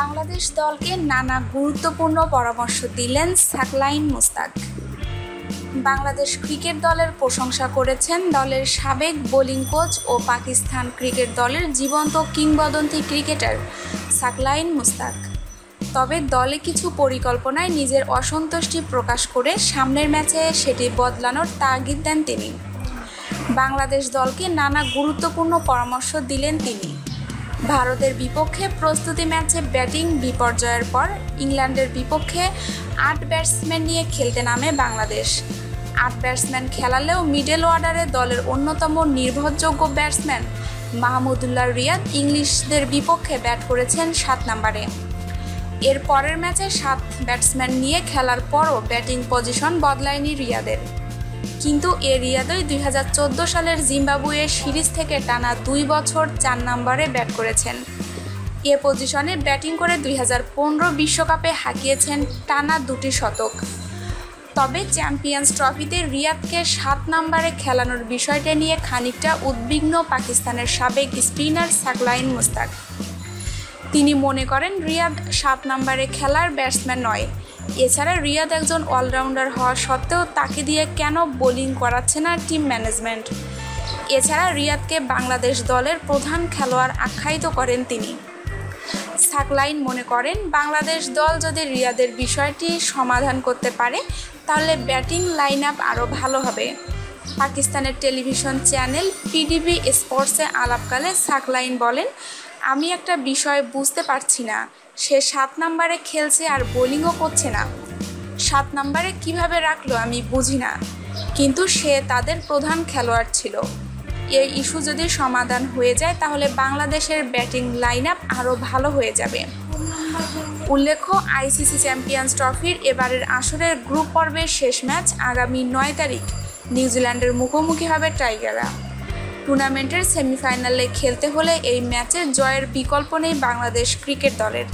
বাংলাদেশ দলকে নানা গুরুত্বপূর্ণ পরামর্শ দিলেন সাকলাইন মুস্তাক। বাংলাদেশ ক্রিকেট দলের প্রশংসা করেছেন দলের সাবেক বোলিং কোচ ও পাকিস্তান ক্রিকেট দলের জীবন্ত কিংবদন্তি ক্রিকেটার সাকলাইন মুস্তাক। তবে দলে কিছু পরিকল্পনায় নিজের অসন্তুষ্টি প্রকাশ করে সামনের ম্যাচে সেটি বদলানোর তাগিদ দেন তিনি। বাংলাদেশ দলকে নানা গুরুত্বপূর্ণ পরামর্শ দিলেন তিনি। ভারতের বিপক্ষে প্রস্তুতি ম্যাচে ব্যাটিং বিপর্যয়ের পর ইংল্যান্ডের বিপক্ষে আট ব্যাটসম্যান নিয়ে খেলতে নামে বাংলাদেশ। আট ব্যাটসম্যান খেলালেও মিডল অর্ডারে দলের অন্যতম নির্ভরযোগ্য ব্যাটসম্যান মাহমুদুল্লাহ রিয়াদ ইংলিশদের বিপক্ষে ব্যাট করেছেন সাত নম্বরে। এর পরের ম্যাচে সাত ব্যাটসম্যান নিয়ে খেলার পরও ব্যাটিং পজিশন বদলায়নি রিয়াদের। কিন্তু এ রিয়াদই দুই হাজার চোদ্দ সালের জিম্বাবুয়ে সিরিজ থেকে টানা দুই বছর চার নম্বরে ব্যাট করেছেন। এ পজিশনে ব্যাটিং করে দুই বিশ্বকাপে হাঁকিয়েছেন টানা দুটি শতক। তবে চ্যাম্পিয়ন্স ট্রফিতে রিয়াদকে সাত নম্বরে খেলানোর বিষয়টা নিয়ে খানিকটা উদ্বিগ্ন পাকিস্তানের সাবেক স্পিনার সাকলাইন মুস্তাক। তিনি মনে করেন রিয়াদ সাত নম্বরে খেলার ব্যাটসম্যান নয় এছাড়া রিয়াদ একজন অলরাউন্ডার হওয়া সত্ত্বেও তাকে দিয়ে কেন বোলিং করাচ্ছে না টিম ম্যানেজমেন্ট? এছাড়া রিয়াদকে বাংলাদেশ দলের প্রধান খেলোয়াড় আখ্যায়িত করেন তিনি। সাকলাইন মনে করেন, বাংলাদেশ দল যদি রিয়াদের বিষয়টি সমাধান করতে পারে, তাহলে ব্যাটিং লাইন আপ আরও ভালো হবে। পাকিস্তানের টেলিভিশন চ্যানেল পিডিবি স্পোর্টসে আলাপকালে সাকলাইন বলেন আমি একটা বিষয় বুঝতে পারছি না। সে সাত নাম্বারে খেলছে আর বোলিংও করছে না। সাত নাম্বারে কীভাবে রাখল আমি বুঝি না। কিন্তু সে তাদের প্রধান খেলোয়াড় ছিল। এই ইস্যু যদি সমাধান হয়ে যায়, তাহলে বাংলাদেশের ব্যাটিং লাইন আপ আরও ভালো হয়ে যাবে। উল্লেখ্য, আইসিসি চ্যাম্পিয়ন্স ট্রফির এবারের আসরের গ্রুপ পর্বের শেষ ম্যাচ আগামী নয় তারিখ। নিউজিল্যান্ডের মুখোমুখি হবে টাইগাররা। টুর্নামেন্টের সেমিফাইনালে খেলতে হলে এই ম্যাচে জয়ের বিকল্প নেই বাংলাদেশ ক্রিকেট দলের।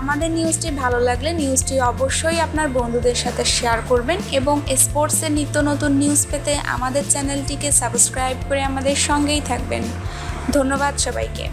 আমাদের নিউজটি ভালো লাগলে নিউজটি অবশ্যই আপনার বন্ধুদের সাথে শেয়ার করবেন এবং স্পোর্টসের নিত্য নতুন নিউজ পেতে আমাদের চ্যানেলটিকে সাবস্ক্রাইব করে আমাদের সঙ্গেই থাকবেন। ধন্যবাদ সবাইকে।